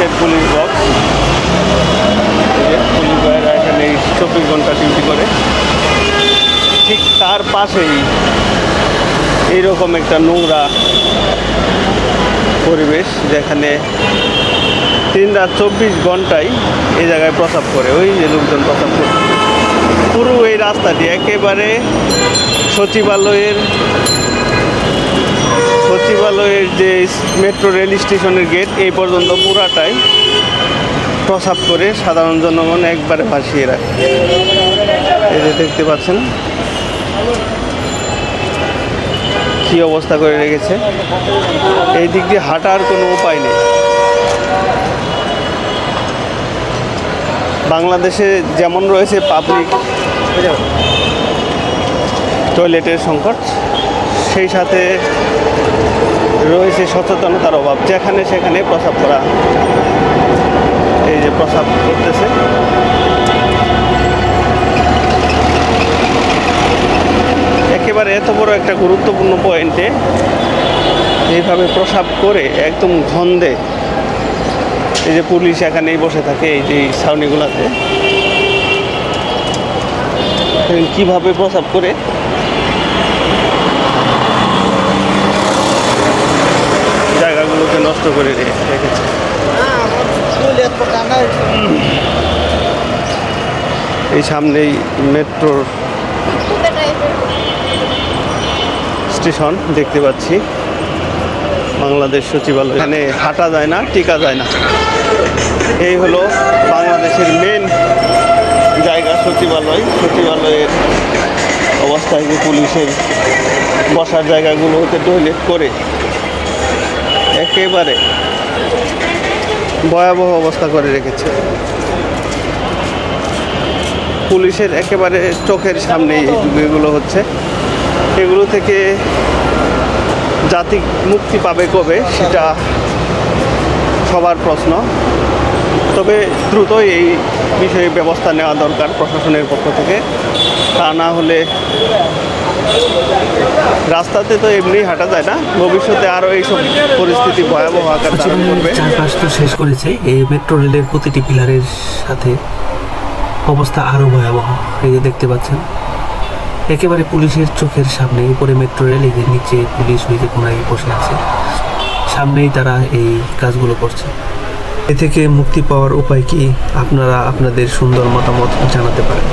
পুলিশের police box police ভাইয়েরা এখানে চব্বিশ ঘণ্টা ডিউটি করে। ঠিক তার পাশেই এইরকম একটা নোংরা পরিবেশ যেখানে তিন রাত চব্বিশ ঘন্টায় এই জায়গায় প্রসাব করে, ওই যে লোকজন প্রসাব করে। পুরো এই রাস্তাটি একেবারে সচিবালয়ের সচিবালয়ের যে মেট্রো রেল স্টেশনের গেট, এই পর্যন্ত পুরাটাই প্রসাব করে সাধারণ জনগণ একবারে ভাসিয়ে রাখে। এই যে দেখতে পাচ্ছেন, কি অবস্থা করে রেখেছে। এই দিক দিয়ে হাঁটার কোনো উপায় নেই। বাংলাদেশে যেমন রয়েছে পাবলিক টয়লেটের সংকট সেই সাথে রয়েছে সচেতনতার অভাব, যেখানে সেখানে প্রসাব করা। এই যে প্রসাব করতেছে। একেবারে এত বড় একটা গুরুত্বপূর্ণ পয়েন্টে এইভাবে প্রসাব করে একদম ঘন্দে এই যে পুলিশ এখানেই বসে থাকে, এই যে ছাউনিগুলোতে। কীভাবে প্রসাব করে? নষ্ট করে রেখেছে। এই সামনেই মেট্রোর স্টেশন দেখতে পাচ্ছি। বাংলাদেশ সচিবালয়। এখানে হাঁটা যায় না, টিকা যায় না। এই হলো বাংলাদেশের মেন জায়গা সচিবালয়। সচিবালয়ের অবস্থায় যে পুলিশের বসার জায়গাগুলোতে টয়লেট করে। একেবারে ভয়াবহ অবস্থা করে রেখেছে। পুলিশের একেবারে চোখের সামনে এগুলো হচ্ছে। এগুলো থেকে জাতি মুক্তি পাবে কবে সেটা সবার প্রশ্ন। তবে দ্রুতই এই বিষয়ে ব্যবস্থা নেওয়া দরকার প্রশাসনের পক্ষ থেকে। তা না হলে রাস্তাতে তো এমনি হাঁটা যায় না। ভবিষ্যতে আরও এইসব পরিস্থিতি ভয়াবহ আকার ধারণ করবে। চারপাশ তো শেষ করেছে। এই মেট্রো রেলের প্রতিটি পিলারের সাথে অবস্থা আরও ভয়াবহ। এই যে দেখতে পাচ্ছেন একেবারে পুলিশের চোখের সামনে উপরে মেট্রো রেল এই যে নিচে পুলিশ ওই যে কোনায় বসে আছে। সামনেই তারা এই কাজগুলো করছে। এ থেকে মুক্তি পাওয়ার উপায় কি আপনারা আপনাদের সুন্দর মতামত জানাতে পারেন?